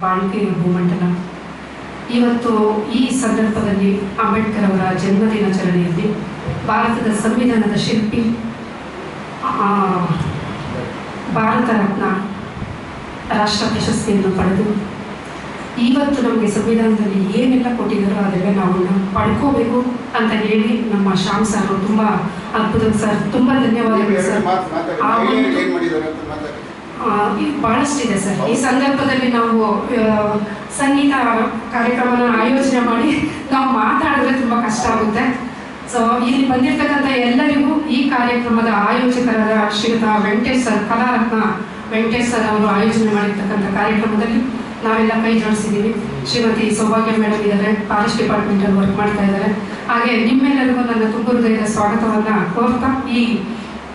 ಬಾಳಿಕೆಯ ಭೂಮಂಡಲ ಇವತ್ತು ಈ ಸಂದರ್ಭದಲ್ಲಿ ಅಂಬೇಡ್ಕರ್ ಅವರ ಜನ್ಮದಿನಾಚರಣೆಯಲ್ಲಿ ಭಾರತದ ಸಂವಿಧಾನದ ಶಿಲ್ಪಿ ಭಾರತ ರತ್ನ ರಾಷ್ಟ್ರ ಪ್ರಶಸ್ತಿಯನ್ನು ಪಡೆದು ಇವತ್ತು ನಮಗೆ ಸಂವಿಧಾನದಲ್ಲಿ ಏನೆಲ್ಲ ಕೊಟ್ಟಿದ್ದಾರೋ ಅದೆಲ್ಲ ನಾವು ಪಡ್ಕೋಬೇಕು ಅಂತ ಹೇಳಿ ನಮ್ಮ ಶ್ಯಾಮ್ ಸರ್ ತುಂಬ ಅದ್ಭುತ ಸರ್ ತುಂಬ ಧನ್ಯವಾದಗಳು ಸರ್ ಆ ಒಂದು ಏನ್ ಮಾಡಿದ್ದಾರೆ ಅಂತ ಈ- ಬಹಳಷ್ಟಿದೆ ಸರ್. ಈ ಸಂದರ್ಭದಲ್ಲಿ ನಾವು ಸಂಗೀತ ಕಾರ್ಯಕ್ರಮನ ಆಯೋಜನೆ ಮಾಡಿ ನಾವು ಮಾತಾಡಿದ್ರೆ ತುಂಬ ಕಷ್ಟ ಆಗುತ್ತೆ. ಸೊ ಇಲ್ಲಿ ಬಂದಿರ್ತಕ್ಕಂಥ ಎಲ್ಲರಿಗೂ ಈ ಕಾರ್ಯಕ್ರಮದ ಆಯೋಜಕರಾದ ಶ್ರೀಯುತ ವೆಂಕಟೇಶ್ ಸರ್, ಕಲಾರತ್ನ ವೆಂಕಟೇಶ್ ಸರ್ ಅವರು ಆಯೋಜನೆ ಮಾಡಿರ್ತಕ್ಕಂಥ ಕಾರ್ಯಕ್ರಮದಲ್ಲಿ ನಾವೆಲ್ಲ ಕೈ ಜೋಡಿಸಿದ್ದೀವಿ. ಶ್ರೀಮತಿ ಸೌಭಾಗ್ಯ ಮೇಡಮ್ ಇದ್ದಾರೆ ಫಾರೆಸ್ಟ್ ಡಿಪಾರ್ಟ್ಮೆಂಟಲ್ಲಿ ವರ್ಕ್ ಮಾಡ್ತಾ ಇದ್ದಾರೆ. ಹಾಗೆ ನಿಮ್ಮೆಲ್ಲರಿಗೂ ನನ್ನ ತುಂಬು ಹೃದಯದ ಸ್ವಾಗತವನ್ನು ಕೋರ್ತಾ, ಈ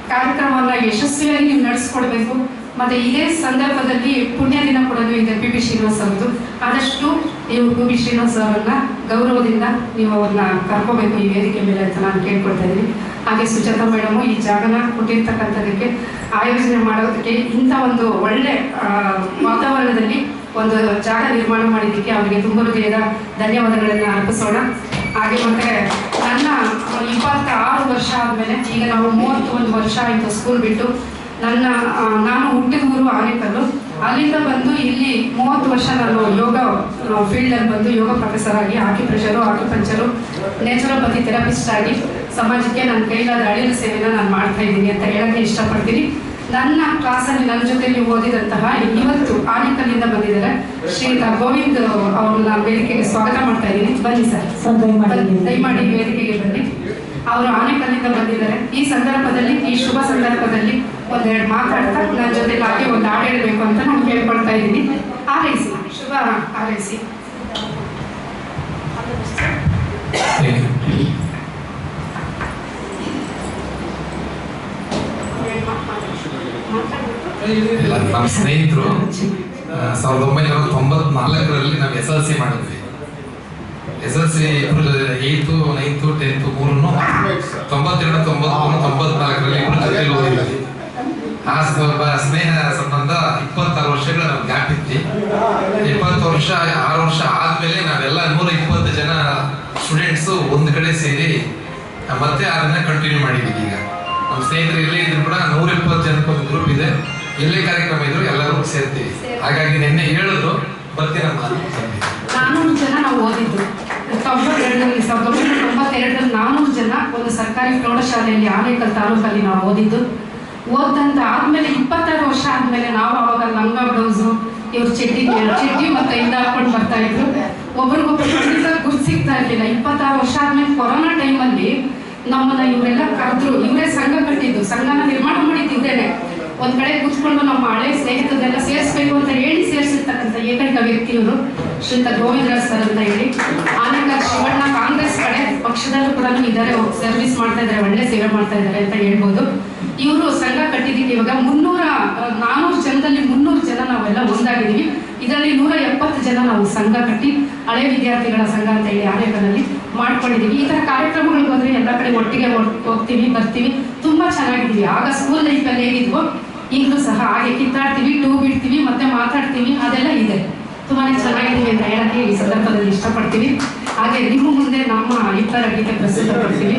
ಕಾರ್ಯಕ್ರಮವನ್ನ ಯಶಸ್ವಿಯಾಗಿ ನೀವು ನಡೆಸ್ಕೊಡ್ಬೇಕು. ಮತ್ತೆ ಇದೇ ಸಂದರ್ಭದಲ್ಲಿ ಪುಣ್ಯ ದಿನ ಕೂಡ ಇದೆ ಪಿ ಬಿ ಶ್ರೀನಿವಾಸ್ ಅವರದು ಆದಷ್ಟು ನೀವು ಪಿ ಬಿ ಶ್ರೀನಿವಾಸ್ ಅವರನ್ನ ಗೌರವದಿಂದ ನೀವು ಅವ್ರನ್ನ ಕರ್ಕೋಬೇಕು ಈ ವೇದಿಕೆ ಮೇಲೆ ಅಂತ ನಾನು ಕೇಳ್ಕೊಳ್ತಾ ಇದ್ದೀನಿ. ಹಾಗೆ ಸುಜಾತ ಮೇಡಮ್ ಈ ಜಾಗನ ಕೊಟ್ಟಿರ್ತಕ್ಕಂಥದಕ್ಕೆ ಆಯೋಜನೆ ಮಾಡೋದಕ್ಕೆ ಇಂಥ ಒಂದು ಒಳ್ಳೆ ವಾತಾವರಣದಲ್ಲಿ ಒಂದು ಜಾಗ ನಿರ್ಮಾಣ ಮಾಡಿದ್ದಕ್ಕೆ ಅವರಿಗೆ ತುಂಬ ಹೃದಯದ ಧನ್ಯವಾದಗಳನ್ನು ಅರ್ಪಿಸೋಣ. ಹಾಗೆ ಮತ್ತೆ ನನ್ನ ಇಪ್ಪತ್ತಾರು ವರ್ಷ ಆದಮೇಲೆ ಈಗ ನಾವು ಮೂವತ್ತೊಂದು ವರ್ಷ ಆಯಿತು ಸ್ಕೂಲ್ ಬಿಟ್ಟು ನನ್ನ ನಾನು ಹುಟ್ಟಿದ ಊರು ಆನೇಕಲ್ಲು ಅಲ್ಲಿಂದ ಬಂದು ಇಲ್ಲಿ ಮೂವತ್ತು ವರ್ಷ ನಾನು ಯೋಗ ಫೀಲ್ಡಲ್ಲಿ ಬಂದು ಯೋಗ ಪ್ರೊಫೆಸರ್ ಆಗಿ ಆಕ್ಯುಪ್ರೆಷರು ಆಕ್ಯುಪಂಚರು ನೇಚುರೋಪತಿ ಥೆರಪಿಸ್ಟ್ ಆಗಿ ಸಮಾಜಕ್ಕೆ ನನ್ನ ಕೈಲಾದ ಅಳಿಲು ಸೇವೆನ ನಾನು ಮಾಡ್ತಾ ಇದ್ದೀನಿ ಅಂತ ಹೇಳಕ್ಕೆ ಇಷ್ಟಪಡ್ತೀನಿ. ನನ್ನ ಕ್ಲಾಸಲ್ಲಿ ನನ್ನ ಜೊತೆಲಿ ಓದಿದಂತಹ ಇವತ್ತು ಆನೇಕಲ್ಲಿಂದ ಬಂದಿದ್ದಾರೆ ಶ್ರೀಯುತ ಗೋವಿಂದ್ ಅವ್ರನ್ನ ವೇದಿಕೆಗೆ ಸ್ವಾಗತ ಮಾಡ್ತಾ ಇದ್ದೀನಿ. ಬನ್ನಿ ಸರ್. ದಯಮಾಡಿ ವೇದಿಕೆಗೆ ಬನ್ನಿ. ಅವರು ಆನೆಕಲ್ಲಿಂದ ಬಂದಿದ್ದಾರೆ. ಈ ಸಂದರ್ಭದಲ್ಲಿ ಈ ಶುಭ ಸಂದರ್ಭದಲ್ಲಿ ಒಂದೆರಡು ಮಾತಾಡ್ತಾ ನನ್ನ ಜೊತೆ ಹಾಗೆ ಒಂದು ಹಾಡು ಹೇಳಬೇಕು ಅಂತ ನಾನು ಕೇಳ್ಕೊಳ್ತಾ ಇದ್ದೀನಿ ಆರೈಸಿ ಶುಭ ಆರೈಸಿ ನಮ್ಮ ಸ್ನೇಹಿತರು ಸಾವಿರದ ಒಂಬೈನೂರ ತೊಂಬತ್ನಾಲ್ಕರಲ್ಲಿ ನಾವು ಎಸ್ ಎಲ್ ಸಿ ಮಾಡಿದ್ವಿ. S L C eighth ninth tenth ಮೂರನ್ನು ತೊಂಬತ್ತೆರಡು ತೊಂಬತ್ಮೂರು ತೊಂಬತ್ನಾಲ್ಕರಲ್ಲಿ ಇಬ್ಬರು ಜೊತೆಲಿ ಓದಿದ್ವಿ ಆ ಸ್ವಲ್ಪ ಸ್ನೇಹ ಸಂಬಂಧ ಇಪ್ಪತ್ತಾರು ವರ್ಷಗಳ ನಾವು ಗ್ಯಾಪ್ ಇತ್ತು. ಇಪ್ಪತ್ತು ವರ್ಷ ಆರು ವರ್ಷ ಆದ್ಮೇಲೆ ನಾವೆಲ್ಲ ನೂರ ಇಪ್ಪತ್ತು ಜನ ಸ್ಟೂಡೆಂಟ್ಸು ಒಂದ್ ಕಡೆ ಸೇರಿ ಆ, ಮತ್ತೆ ಅದನ್ನ ಕಂಟಿನ್ಯೂ ಮಾಡಿದೀವಿ ಈಗ. ನಮ್ಮ ಸ್ನೇಹಿತರು ಎಲ್ಲೇ ಇದ್ರು ಕೂಡ ನೂರ ಇಪ್ಪತ್ತು ಜನಕ್ಕೆ ಒಂದು ಗ್ರೂಪ್ ಇದೆ. ಎಲ್ಲೇ ಕಾರ್ಯಕ್ರಮ ಇದ್ರು ಎಲ್ಲರೂ ಸೇರ್ತೀವಿ. ಹಾಗಾಗಿ ನಿನ್ನೆ ಹೇಳಿದ್ರು ಬರ್ತೀನಮ್ಮ ಅಂತ ಬಂದಿದ್ದೆ. ನಾನೂರು ಜನ ನಾವು ಓದಿದ್ದು ತೊಂಬತ್ತೆರಡರಲ್ಲಿ ಸಾವಿರದ ಒಂಬೈನೂರ ತೊಂಬತ್ತೆರಡರಲ್ಲಿ ನಾನೂರು ಜನ ಒಂದು ಸರ್ಕಾರಿ ಪ್ರೌಢಶಾಲೆಯಲ್ಲಿ ಆನೇಕಲ್ ತಾಲೂಕಲ್ಲಿ ನಾವು ಓದಿದ್ದು. ಓದಂತ ಆದ್ಮೇಲೆ ಇಪ್ಪತ್ತಾರು ವರ್ಷ ಆದ್ಮೇಲೆ ನಾವು ಅವಾಗ ಲಂಗ ಬ್ಲೌಸು, ಇವ್ರು ಚಡ್ಡಿ ಚಿಟ್ಟಿ ಮತ್ತೆ ಇಂದ ಹಾಕೊಂಡು ಬರ್ತಾ ಇದ್ರು. ಒಬ್ರಿಗೊಬ್ರು ಗುರು ಸಿಗ್ತಾ ಇರ್ಲಿಲ್ಲ. ಇಪ್ಪತ್ತಾರು ವರ್ಷ ಆದ್ಮೇಲೆ ಕೊರೋನಾ ಟೈಮಲ್ಲಿ ನಮ್ಮನ್ನ ಇವರೆಲ್ಲ ಕರೆದ್ರು. ಇವರೇ ಸಂಘ ಕಟ್ಟಿದ್ದು. ಸಂಘನ ನಿರ್ಮಾಣ ಮಾಡಿದ್ದು ಇವ್ರೇನೆ. ಒಂದ್ ಕಡೆ ಕೂತ್ಕೊಂಡು ನಮ್ಮ ಹಳೆ ಸ್ನೇಹಿತದೆಲ್ಲ ಸೇರಿಸ್ಬೇಕು ಅಂತ ಹೇಳಿ ಸೇರಿಸಿರ್ತಕ್ಕಂಥ ಏಕೈಕ ವ್ಯಕ್ತಿಯವರು ಶ್ರೀತ ಗೋವಿಂದ್ರಾಜ್ ಸರ್ ಅಂತ ಹೇಳಿ. ಆನೇಕಲ್ ಕಡೆ ಪಕ್ಷದಲ್ಲೂ ಕೂಡ ಇದ್ದಾರೆ ಸರ್ವಿಸ್ ಮಾಡ್ತಾ ಇದ್ದಾರೆ, ಒಳ್ಳೆ ಸೇವೆ ಮಾಡ್ತಾ ಇದ್ದಾರೆ ಅಂತ ಹೇಳ್ಬೋದು. ಇವರು ಸಂಘ ಕಟ್ಟಿದ್ದೀವಿ ಇವಾಗ ಮುನ್ನೂರ ನಾನೂರು ಜನದಲ್ಲಿ ಮುನ್ನೂರು ಜನ ನಾವೆಲ್ಲ ಒಂದಾಗಿದ್ದೀವಿ. ಇದರಲ್ಲಿ ನೂರ ಎಪ್ಪತ್ತು ಜನ ನಾವು ಸಂಘ ಕಟ್ಟಿ, ಹಳೆ ವಿದ್ಯಾರ್ಥಿಗಳ ಸಂಘ ಅಂತ ಹೇಳಿ ಆನೇಕಲ್ನಲ್ಲಿ ಮಾಡ್ಕೊಂಡಿದ್ದೀವಿ. ಈ ಥರ ಕಾರ್ಯಕ್ರಮಗಳಿಗೆ ಹೋದ್ರೆ ಎಲ್ಲ ಕಡೆ ಒಟ್ಟಿಗೆ ಹೋಗ್- ಹೋಗ್ತೀವಿ, ಬರ್ತೀವಿ. ತುಂಬಾ ಚೆನ್ನಾಗಿದ್ದೀವಿ. ಆಗ ಸ್ಕೂಲ್ ಲೈಫಲ್ಲಿ ಹೇಗಿದ್ವೋ, ಈಗಲೂ ಸಹ ಹಾಗೆ ಕಿತ್ತಾಡ್ತೀವಿ, ಟೂ ಬಿಡ್ತೀವಿ, ಮತ್ತೆ ಮಾತಾಡ್ತೀವಿ, ಅದೆಲ್ಲ ಇದೆ. ತುಂಬಾನೇ ಚೆನ್ನಾಗಿದ್ದೀವಿ ಅಂತ ಹೇಳಕ್ಕೆ ಈ ಸಂದರ್ಭದಲ್ಲಿ ಇಷ್ಟಪಡ್ತೀವಿ ಹಾಗೆ ನಿಮ್ಮ ಮುಂದೆ ನಮ್ಮ ಇಬ್ಬರ ಗೀತೆ ಸರಿ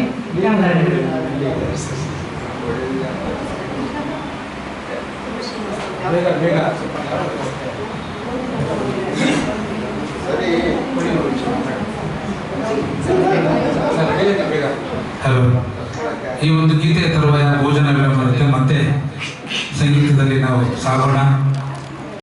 ಹಲೋ ಈ ಒಂದು ಗೀತೆ ತರುವ ಭೋಜನ ವಿಳಂಬ ಇರುತ್ತೆ ಮತ್ತೆ ಸಂಗೀತದಲ್ಲಿ ನಾವು ಸಾಗೋಣ.